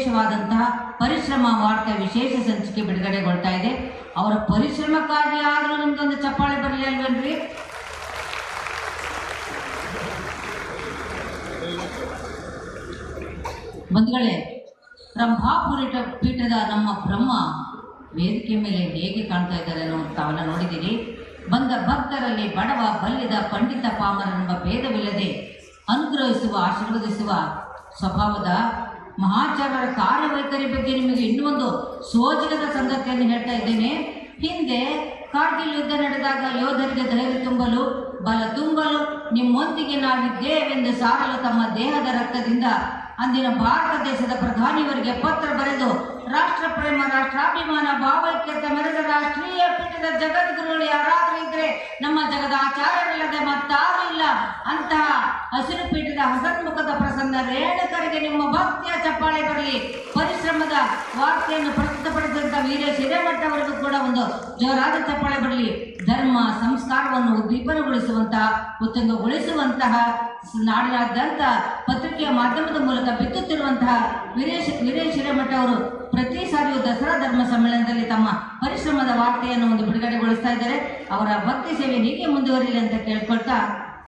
ವಿಶೇಷವಾದಂತಹ ಪರಿಶ್ರಮ ವಾರ್ತೆ ವಿಶೇಷ ಸಂಚಿಕೆ ಬಿಡುಗಡೆಗೊಳ್ತಾ ಇದೆ. ಅವರ ಪರಿಶ್ರಮಕ್ಕಾಗಿ ಆದರೂ ನಮ್ದೊಂದು ಚಪ್ಪಾಳೆ ಬರಲಿ ಅಲ್ವೇನ್ರಿ? ಬಂಧುಗಳೇ, ಬ್ರಹ್ಮಾಪುರಿ ಪೀಠದ ನಮ್ಮ ಬ್ರಹ್ಮ ವೇದಿಕೆ ಮೇಲೆ ಹೇಗೆ ಕಾಣ್ತಾ ಇದ್ದಾರೆ ಅನ್ನೋ ತಾವೆಲ್ಲ ನೋಡಿದ್ದೀರಿ. ಬಂದ ಭಕ್ತರಲ್ಲಿ ಬಡವ, ಬಲ್ಲಿದ, ಪಂಡಿತ ಪಾಮರ ಎಂಬ ಭೇದವಿಲ್ಲದೆ ಅನುಗ್ರಹಿಸುವ, ಆಶೀರ್ವದಿಸುವ ಸ್ವಭಾವದ ಮಹಾಚಾರ್ಯರ ಕಾರ್ಯವೈಖರಿ ಬಗ್ಗೆ ನಿಮಗೆ ಇನ್ನೂ ಒಂದು ಸೋಜಿಗದ ಸಂಗತಿಯನ್ನು ಹೇಳ್ತಾ ಇದ್ದೇನೆ. ಹಿಂದೆ ಕಾರ್ಗಿಲ್ ಯುದ್ಧ ನಡೆದಾಗ ಯೋಧರಿಗೆ ಧೈರ್ಯ ತುಂಬಲು, ಬಲ ತುಂಬಲು ನಿಮ್ಮೊಂದಿಗೆ ನಾವಿದ್ದೇವೆಂದು ಸಾರಲು ತಮ್ಮ ದೇಹದ ರಕ್ತದಿಂದ ಅಂದಿನ ಭಾರತ ದೇಶದ ಪ್ರಧಾನಿಯವರಿಗೆ ಪತ್ರ ಬರೆದು, ರಾಷ್ಟ್ರ ಪ್ರೇಮ, ರಾಷ್ಟ್ರಾಭಿಮಾನ, ಭಾವೈಕ್ಯತೆ, ಮೆರೆದ ರಾಷ್ಟ್ರೀಯ ಪೀಠದ ಜಗದ್ಗುರುಗಳು, ಯಾರಾದರೂ ಇದ್ರೆ ನಮ್ಮ ಜಗದ ಆಚಾರ್ಯರಿಲ್ಲದೆ ಮತ್ತಾರು ಇಲ್ಲ. ಅಂತಹ ಹಸಿರು ಪೀಠದ ಹಸನ್ಮುಖದ ಪ್ರಸನ್ನ ರೇಣುಕರಿಗೆ ನಿಮ್ಮ ಭಕ್ತಿಯ ಚಪ್ಪಾಳೆ ಬರಲಿ. ಪರಿಶ್ರಮದ ವಾರ್ತೆಯನ್ನು ಪ್ರಸ್ತುತಪಡಿಸಿದಂಥ ವೀರೇಶ್ ಹಿರೇಮಠವರೆಗೂ ಕೂಡ ಒಂದು ಜೋರಾದ ಚಪ್ಪಾಳೆ ಬರಲಿ. ಧರ್ಮ, ಸಂಸ್ಕಾರವನ್ನು ಉದ್ದೀಪನಗೊಳಿಸುವಂತಹ ಉತ್ತುಂಗಗೊಳಿಸುವಂತಹ, ನಾಡಿನಾದ್ಯಂತ ಪತ್ರಿಕೆಯ ಮಾಧ್ಯಮದ ಮೂಲಕ ಬಿತ್ತುತ್ತಿರುವಂತಹ ವೀರೇಶ್ ವೀರೇಶ್ ಹಿರೇಮಠ ಅವರು ಪ್ರತಿ ಸಾರಿಯೂ ದಸರಾ ಧರ್ಮ ಸಮ್ಮೇಳನದಲ್ಲಿ ತಮ್ಮ ಪರಿಶ್ರಮದ ವಾರ್ತೆಯನ್ನು ಒಂದು ಬಿಡುಗಡೆಗೊಳಿಸ್ತಾ ಇದ್ದಾರೆ. ಅವರ ಭಕ್ತಿ ಸೇವೆ ಹೀಗೆ ಮುಂದುವರಿಯಲಿ ಅಂತ ಕೇಳ್ಕೊಳ್ತಾ